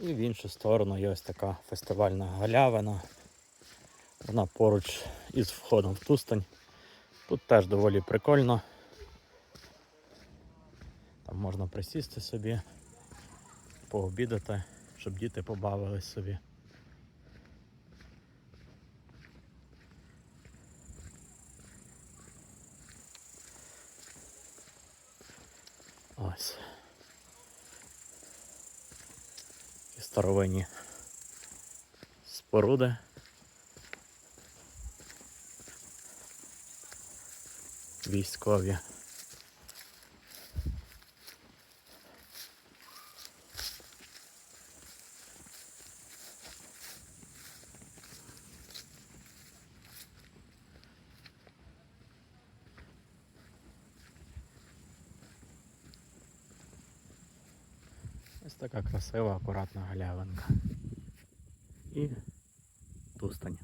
І в іншу сторону є ось така фестивальна галявина. Вона поруч із входом в Тустань. Тут теж доволі прикольно. Там можна присісти собі, пообідати, щоб діти побавились собі. Ось. І старовинні споруди. Військові. Така красива, акуратна галявинка. І тустань.